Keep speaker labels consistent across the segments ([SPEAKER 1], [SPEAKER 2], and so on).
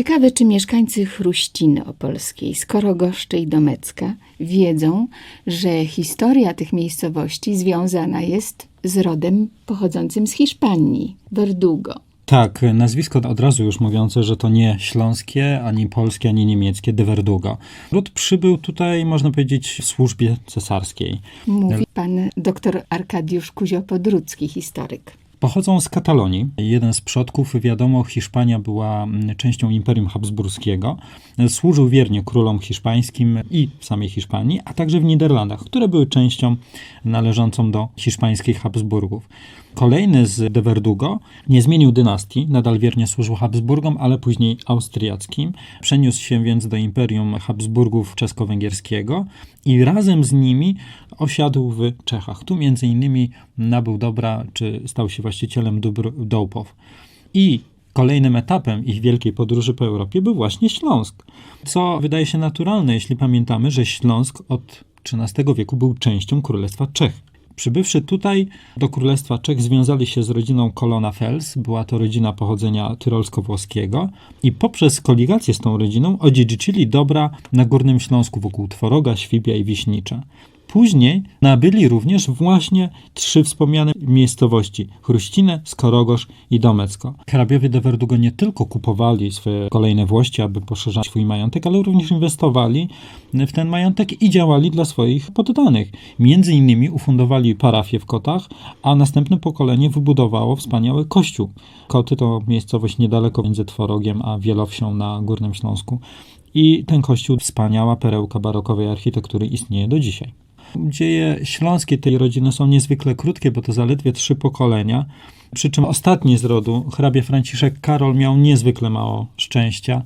[SPEAKER 1] Ciekawe, czy mieszkańcy Chruściny Opolskiej, Skorogoszczy i Domecka wiedzą, że historia tych miejscowości związana jest z rodem pochodzącym z Hiszpanii, Verdugo.
[SPEAKER 2] Tak, nazwisko od razu już mówiące, że to nie śląskie, ani polskie, ani niemieckie, de Verdugo. Ród przybył tutaj, można powiedzieć, w służbie cesarskiej.
[SPEAKER 1] Mówi pan dr Arkadiusz Kuzio-Podrucki, historyk.
[SPEAKER 2] Pochodzą z Katalonii. Jeden z przodków, wiadomo, Hiszpania była mm, częścią Imperium Habsburskiego. Służył wiernie królom hiszpańskim i samej Hiszpanii, a także w Niderlandach, które były częścią należącą do hiszpańskich Habsburgów. Kolejny z de Verdugo nie zmienił dynastii, nadal wiernie służył Habsburgom, ale później austriackim. Przeniósł się więc do Imperium Habsburgów czesko-węgierskiego i razem z nimi osiadł w Czechach. Tu między innymi nabył dobra, czy stał się właścicielem dóbr Dołpow. I Kolejnym etapem ich wielkiej podróży po Europie był właśnie Śląsk, co wydaje się naturalne, jeśli pamiętamy, że Śląsk od XIII wieku był częścią Królestwa Czech. Przybywszy tutaj do Królestwa Czech, związali się z rodziną Kolona Fels. Była to rodzina pochodzenia tyrolsko-włoskiego i poprzez koligację z tą rodziną odziedziczyli dobra na Górnym Śląsku wokół Tworoga, Świbia i Wiśnicza. Później nabyli również właśnie trzy wspomniane miejscowości: Chruścinę, Skorogosz i Domecko. Hrabiowie de Verdugo nie tylko kupowali swoje kolejne włości, aby poszerzać swój majątek, ale również inwestowali w ten majątek i działali dla swoich poddanych. Między innymi ufundowali parafię w Kotach, a następne pokolenie wybudowało wspaniały kościół. Koty to miejscowość niedaleko między Tworogiem a Wielowsią na Górnym Śląsku. I ten kościół wspaniała perełka barokowej architektury istnieje do dzisiaj. Dzieje śląskie tej rodziny są niezwykle krótkie, bo to zaledwie trzy pokolenia. Przy czym ostatni z rodu, hrabia Franciszek Karol, miał niezwykle mało szczęścia.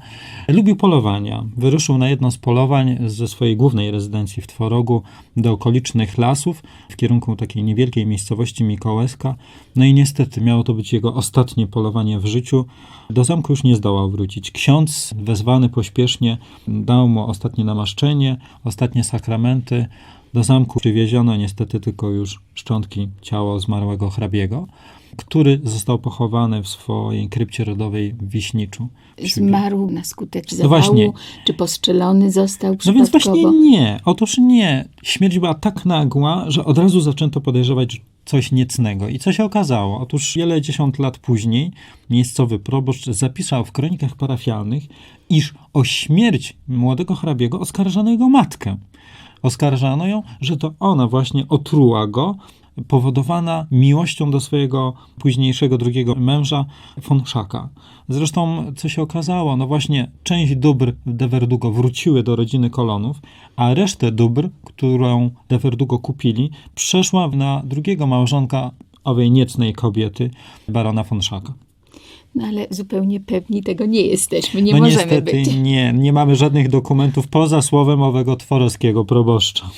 [SPEAKER 2] Lubił polowania. Wyruszył na jedno z polowań ze swojej głównej rezydencji w Tworogu do okolicznych lasów w kierunku takiej niewielkiej miejscowości Mikołajska. No i niestety miało to być jego ostatnie polowanie w życiu. Do zamku już nie zdołał wrócić. Ksiądz, wezwany pośpiesznie, dał mu ostatnie namaszczenie, ostatnie sakramenty. Do zamku przywieziono niestety tylko już szczątki ciała zmarłego hrabiego, który został pochowany w swojej krypcie rodowej w Wiśniczu.
[SPEAKER 1] Zmarł na skutek
[SPEAKER 2] No
[SPEAKER 1] zawału,
[SPEAKER 2] właśnie.
[SPEAKER 1] czy postrzelony został
[SPEAKER 2] No więc właśnie nie. Otóż nie. Śmierć była tak nagła, że od razu zaczęto podejrzewać coś niecnego. I co się okazało? Otóż wiele dziesiąt lat później miejscowy proboszcz zapisał w kronikach parafialnych, iż o śmierć młodego hrabiego oskarżano jego matkę. Oskarżano ją, że to ona właśnie otruła go, powodowana miłością do swojego późniejszego drugiego męża, Fonszaka. Zresztą, co się okazało, no właśnie część dóbr de Verdugo wróciły do rodziny kolonów, a resztę dóbr, którą de Verdugo kupili, przeszła na drugiego małżonka owej niecnej kobiety, barona Fonszaka.
[SPEAKER 1] No ale zupełnie pewni tego nie jesteśmy, nie
[SPEAKER 2] no
[SPEAKER 1] możemy
[SPEAKER 2] niestety
[SPEAKER 1] być.
[SPEAKER 2] nie, nie mamy żadnych dokumentów poza słowem owego tworowskiego proboszcza.